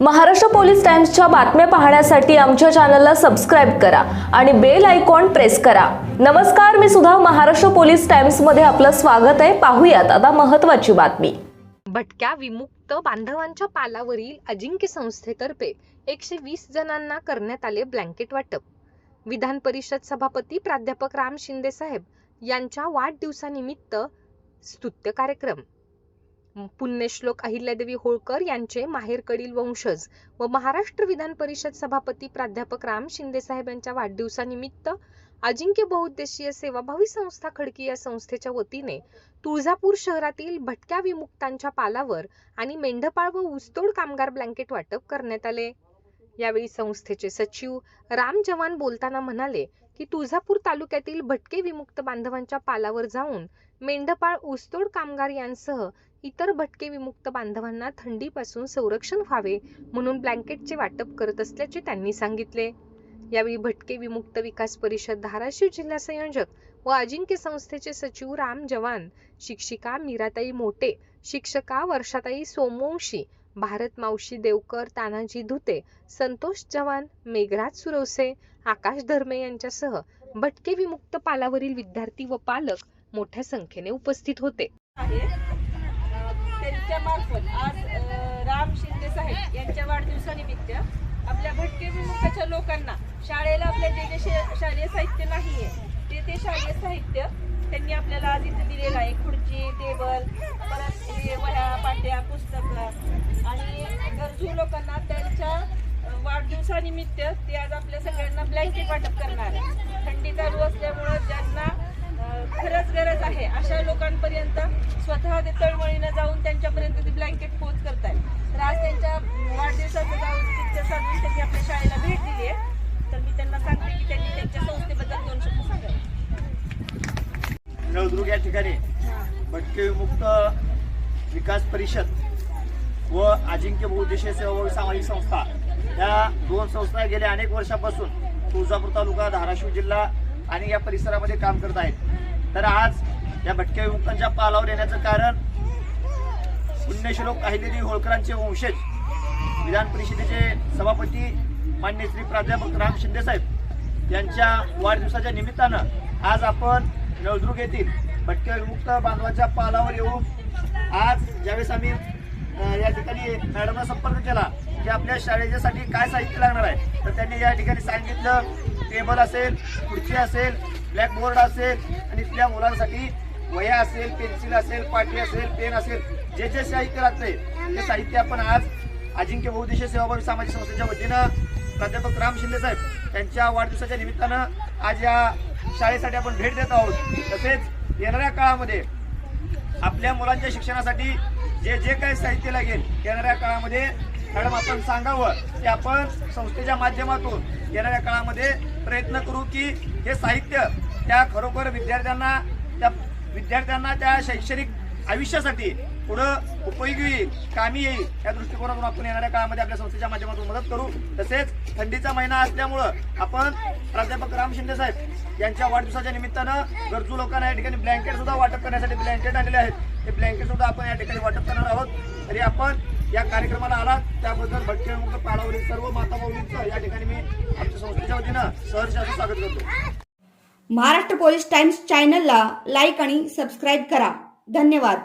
Maharashtra police टाइम्सच्या बातम्या पाहण्यासाठी आमच्या चॅनलला सबस्क्राईब करा आणि बेल आयकॉन प्रेस करा. नमस्कार मी सुद्धा महाराष्ट्र पोलीस टाइम्समध्ये आपलं स्वागत आहे. पाहूयात आता महत्त्वाची बातमी. भटक्या विमुक्त बांधवांच्या पालावरील अजिंक्य संस्थेतर्फे एकशे वीस जणांना करण्यात आले ब्लँकेट वाटप. विधान परिषद सभापती प्राध्यापक राम शिंदे साहेब यांच्या वाढदिवसानिमित्त स्तुत्य कार्यक्रम. पुण्यश्लोक अहिल्यादेवी होळकर यांचे माहेरकडील वंशज व महाराष्ट्र विधान परिषद सभापती प्राध्यापक राम शिंदे साहेब यांच्या वाढदिवसानिमित्त अजिंक्य बहुउद्देशीय सेवाभावी संस्था खडकी या संस्थेच्या वतीने तुळजापूर शहरातील भटक्या विमुक्तांच्या पालावर आणि मेंढपाळ व ऊसतोड कामगार ब्लँकेट वाटप करण्यात आले. यावेळी संस्थेचे सचिव राम जवान बोलताना म्हणाले की तुळजापूर तालुक्यातील भटके विमुक्त बांधवांच्या पालावर जाऊन मेंढपाळ ऊसतोड कामगार यांसह इतर भटके विमुक्त बांधवांना थंडीपासून संरक्षण व्हावे म्हणून ब्लँकेटचे वाटप करत असल्याचे त्यांनी सांगितले. यावेळी भटके विमुक्त विकास परिषद धाराशिव जिल्हा संयोजक व अजिंक्य संस्थेचे सचिव राम जवान शिक्षिका मीराताई मोटे शिक्षका वर्षाताई सोमवंशी भारत मावशी देवकर तानाजी धुते संतोष चव्हाण मेघराज सुरवसे आकाश धर्मे यांच्यासह भटके विमुक्त पालावरील विद्यार्थी व पालक मोठ्या संख्येने उपस्थित होते. आहे. आज राम शिंदे साहेब यांच्या वाढदिवसानिमित्त आपल्या भटके विमुक्ताच्या लोकांना शाळेला आपल्या जे जे शालेय साहित्य नाही आहे ते ते शालेय साहित्य त्यांनी आपल्याला आज इथे दिलेलं आहे खुर्ची टेबल परत हे वह्या पाट्या पुस्तकं आणि गरजू लोकांना त्यांच्या वाढदिवसानिमित्त ते आज आपल्या सगळ्यांना ब्लँकेट वाटप करणार आहे. थंडी चालू असल्यामुळं ज्यांना खरंच गरज आहे अशा लोकांपर्यंत स्वतः ते तळमळीनं जाऊन त्यांच्यापर्यंत ते ब्लँकेट पोच करताय तर आज त्यांच्या वाढदिवसाचं जाऊन तिथं साधून त्यांनी आपल्या शाळेला भेट दिली आहे. तर मी त्यांना सांगते की त्यांनी त्यांच्या संस्थेबद्दल दोन शब्द सांगावे. नळदुर्ग या ठिकाणी भटके विमुक्त विकास परिषद व अजिंक्य बहुउद्देशीय सेवा सामाजिक संस्था. या दोन संस्था गेल्या अनेक वर्षापासून तुळजापूर तालुका धाराशिव जिल्हा आणि या परिसरामध्ये काम करत आहेत. तर आज या भटक्या युवकांच्या पालावर येण्याचं कारण पुण्यश्लोक अहिल्यादेवी होळकरांचे वंशज. विधान परिषदेचे सभापती मान्य श्री प्राध्यापक राम शिंदे साहेब यांच्या वाढदिवसाच्या निमित्तानं आज आपण नळदुर्ग येथील भटक्या विमुक्त बांधवाच्या पालावर येऊन आज ज्यावेळेस आम्ही या ठिकाणी मॅडमला संपर्क केला की आपल्या शाळेच्यासाठी काय साहित्य लागणार आहे? तर त्यांनी या ठिकाणी सांगितलं टेबल असेल खुर्ची असेल ब्लॅकबोर्ड असेल आणि इथल्या मुलांसाठी वह्या असेल पेन्सिल असेल पाटी असेल पेन असेल जे जे साहित्य लागते ते साहित्य आपण आज अजिंक्य बहुउद्देशीय सेवाभावी सामाजिक संस्थेच्या वतीनं प्राध्यापक राम शिंदे साहेब त्यांच्या वाढदिवसाच्या निमित्तानं आज या शाळेसाठी आपण भेट देत आहोत. तसेच येणाऱ्या काळामध्ये आपल्या मुलांच्या शिक्षणासाठी जे जे काही साहित्य लागेल येणाऱ्या काळामध्ये मॅडम आपण सांगावं की आपण संस्थेच्या माध्यमातून येणाऱ्या काळामध्ये प्रयत्न करू की हे साहित्य त्या खरोखर विद्यार्थ्यांना त्या विद्यार्थ्यांना त्या शैक्षणिक आयुष्यासाठी पुढं उपयोगी येईल कामी येईल. या दृष्टिकोनातून आपण येणाऱ्या काळामध्ये आपल्या संस्थेच्या माध्यमातून मदत करू. तसेच थंडीचा महिना असल्यामुळं आपण प्राध्यापक राम शिंदे साहेब यांच्या वाढदिवसाच्या निमित्तानं गरजू लोकांना या ठिकाणी ब्लँकेट सुद्धा वाटप करण्यासाठी ब्लँकेट आलेले आहेत. ते ब्लँकेट सुद्धा आपण या ठिकाणी वाटप करणार आहोत. तरी आपण या कार्यक्रमाला आला त्याबद्दल भटके मुक्त सर्व माता भाऊंचं या ठिकाणी मी आमच्या संस्थेच्या वतीनं सहर्ष असं स्वागत करतो. महाराष्ट्र पोलीस टाइम्स चॅनलला लाईक आणि सबस्क्राईब करा. धन्यवाद.